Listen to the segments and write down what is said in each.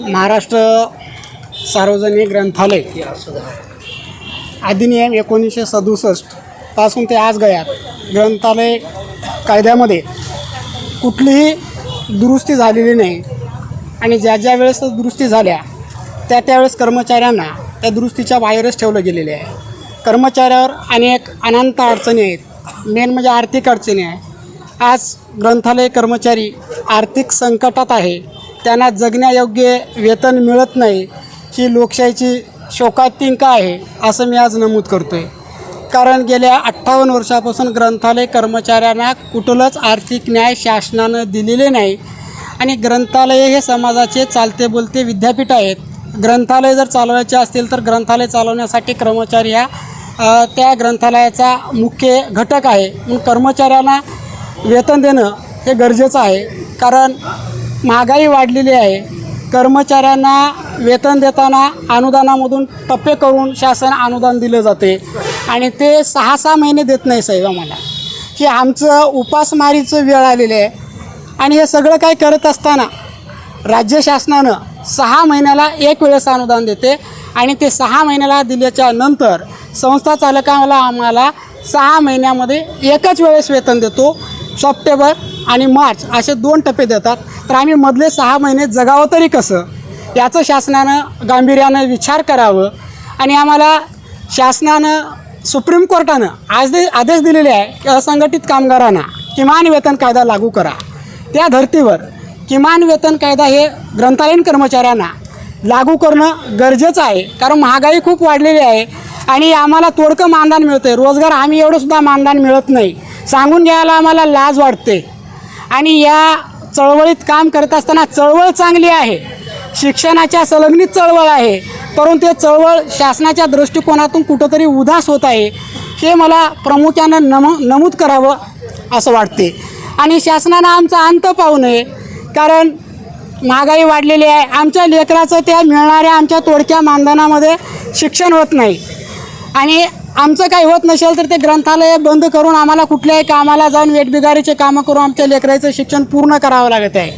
महाराष्ट्र सार्वजनिक ग्रंथालय. अधिनियम एकोणीसशे सदुसष्टपासून ते आज गयात. ग्रंथालय कायद्यामध्ये कुठलीही दुरुस्ती झालेली नाही. आणि ज्या ज्या वेळेस दुरुस्ती झाल्या त्या त्यावेळेस कर्मचाऱ्यांना त्या दुरुस्तीच्या बाहेरच ठेवलं गेलेले आहे. कर्मचाऱ्यावर अनेक अनंत अडचणी आहेत. मेन म्हणजे आर्थिक अडचणी आहे. आज ग्रंथालय कर्मचारी आर्थिक संकटात आहे. त्यांना जगण्यायोग्य वेतन मिळत नाही ही लोकशाहीची शोकातिंका आहे असं मी आज नमूद करतो आहे कारण गेल्या अठ्ठावन्न वर्षापासून ग्रंथालय कर्मचाऱ्यांना कुठलंच आर्थिक न्याय शासनानं दिलेले नाही आणि ग्रंथालय हे समाजाचे चालते बोलते विद्यापीठ आहेत. ग्रंथालय जर चालवायचे असतील तर ग्रंथालय चालवण्यासाठी कर्मचारी ह्या त्या ग्रंथालयाचा मुख्य घटक आहे. म्हणून कर्मचाऱ्यांना वेतन देणं हे गरजेचं आहे. कारण महागाई वाढलेली आहे. कर्मचाऱ्यांना वेतन देताना अनुदानामधून टप्पे करून शासन अनुदान दिलं जाते. आणि ते सहा सहा महिने देत नाही साहेब आम्हाला. की आमचं उपासमारीचं वेळ आलेलं आहे. आणि हे सगळं काय करत असताना राज्य शासनानं सहा महिन्याला एक वेळेस अनुदान देते. आणि ते सहा महिन्याला दिल्याच्या नंतर संस्था चालकाला आम्हाला सहा महिन्यामध्ये एकच वेळेस वेतन देतो. सप्टेंबर आणि मार्च असे दोन टप्पे देतात. तर आम्ही मधले सहा महिने जगावं तरी कसं? याचं शासनानं गांभीर्यानं विचार करावं. आणि आम्हाला शासनानं सुप्रीम कोर्टानं आज दे आदेश दिलेले आहे की असंघटित कामगारांना किमान वेतन कायदा लागू करा. त्या धर्तीवर किमान वेतन कायदा हे ग्रंथालयीन कर्मचाऱ्यांना लागू करणं गरजेचं आहे. कारण महागाई खूप वाढलेली आहे आणि आम्हाला तोडकं मानधन मिळतं आहे रोजगार आम्ही एवढंसुद्धा मानधन मिळत नाही. सांगून घ्यायला आम्हाला लाज वाटते. आणि या चळवळीत काम करत असताना चळवळ चांगली आहे. शिक्षणाच्या संलग्नित चळवळ आहे. परंतु ते चळवळ शासनाच्या दृष्टिकोनातून कुठंतरी उदास होत आहे हे मला प्रामुख्यानं नम नमूद करावं असं वाटते. आणि शासनानं आमचा अंत पाहू नये कारण महागाई वाढलेली आहे. आमच्या लेकराचं त्या मिळणाऱ्या आमच्या तोडक्या मानधनामध्ये शिक्षण होत नाही. आणि आमचं काही होत नसेल तर ते ग्रंथालय बंद करून आम्हाला कुठल्याही कामाला जाऊन वेटबिगारीचे कामं करून आमच्या लेकराचं शिक्षण पूर्ण करावं लागत आहे.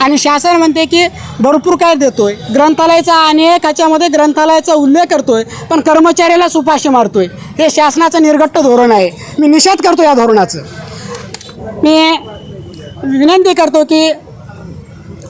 आणि शासन म्हणते की भरपूर काय देतोय. ग्रंथालयाचा अनेक ह्याच्यामध्ये ग्रंथालयाचा उल्लेख करतोय पण कर्मचाऱ्याला सुपाशी मारतोय. हे शासनाचं निर्घट्ट धोरण आहे. मी निषेध करतो या धोरणाचं. मी विनंती करतो की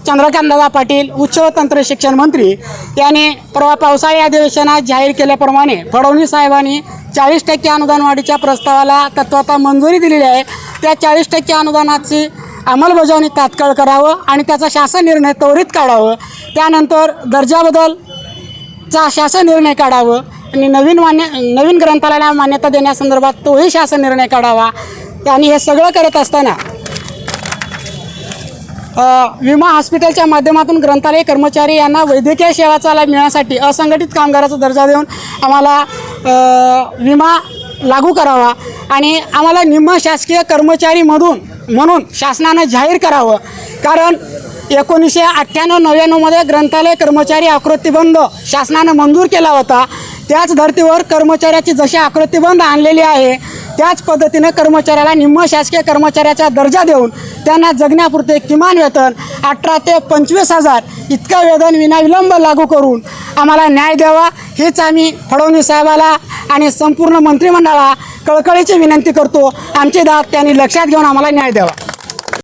चंद्रकांतदादा पाटील उच्च व तंत्र शिक्षण मंत्री यांनी परवा पावसाळी अधिवेशनात जाहीर केल्याप्रमाणे फडणवीस साहेबांनी चाळीस टक्के अनुदान वाढीच्या प्रस्तावाला तत्वाता मंजुरी दिलेली आहे. त्या चाळीस टक्के अनुदानाची अंमलबजावणी तात्काळ करावं आणि त्याचा शासन निर्णय त्वरित काढावं. त्यानंतर दर्जाबदलचा शासन निर्णय काढावं आणि नवीन मान्य नवीन ग्रंथालयाला मान्यता देण्यासंदर्भात तोही शासन निर्णय काढावा. आणि हे सगळं करत असताना विमा हॉस्पिटलच्या माध्यमातून ग्रंथालय कर्मचारी यांना वैद्यकीय सेवाचा लाभ मिळण्यासाठी असंघटित कामगाराचा दर्जा देऊन आम्हाला विमा लागू करावा आणि आम्हाला निम्न शासकीय कर्मचारीमधून म्हणून शासनानं जाहीर करावं. कारण एकोणीसशे अठ्ठ्याण्णव नव्याण्णवमध्ये ग्रंथालय कर्मचारी आकृतीबंध शासनानं मंजूर केला होता. त्याच धर्तीवर कर्मचाऱ्याची जशी आकृतीबंध आणलेली आहे त्याच पद्धतीनं कर्मचाऱ्याला निम्न शासकीय कर्मचाऱ्याचा दर्जा देऊन त्यांना जगण्यापुरते किमान वेतन अठरा ते पंचवीस हजार इतकं वेतन विनाविलंब लागू करून आम्हाला न्याय द्यावा हेच आम्ही फडणवीस साहेबाला आणि संपूर्ण मंत्रिमंडळाला कळकळीची विनंती करतो. आमची दात त्यांनी लक्षात घेऊन आम्हाला न्याय द्यावा.